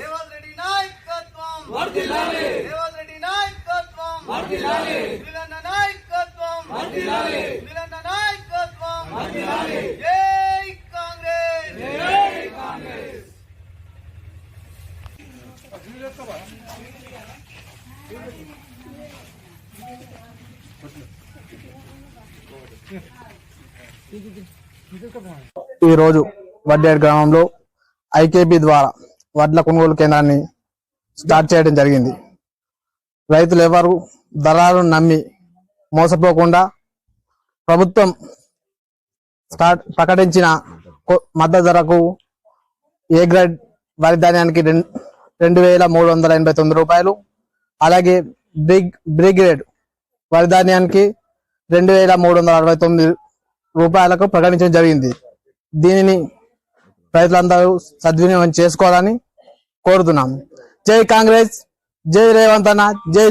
రేవంత్ రెడ్డి నాయకత్వం. రేవంత్ రెడ్డి నాయకత్వం. నాయకత్వం. సునీలన్న నాయకత్వం. జై కాంగ్రెస్. ఈ రోజు వడ్డేరు గ్రామంలో ఐకేపీ ద్వారా వడ్ల కొనుగోలు కేంద్రాన్ని స్టార్ట్ చేయడం జరిగింది. రైతులు ఎవరు దళాలను నమ్మి మోసపోకుండా ప్రభుత్వం స్టార్ట్ ప్రకటించిన మద్దతు ధరకు ఏ గ్రేడ్ వరి ధాన్యానికి రెండు వేల మూడు వందల ఎనభై తొమ్మిది రూపాయలు అలాగే బ్రిగ్ బ్రిగేడ్ వరి ధాన్యానికి రెండు వేల మూడు వందల అరవై తొమ్మిది రూపాయలకు ప్రకటించడం జరిగింది. దీనిని ప్రజలందరూ సద్వినియోగం చేసుకోవాలని కోరుతున్నాం జై కాంగ్రెస్ జై రేవంత్ అన్న జై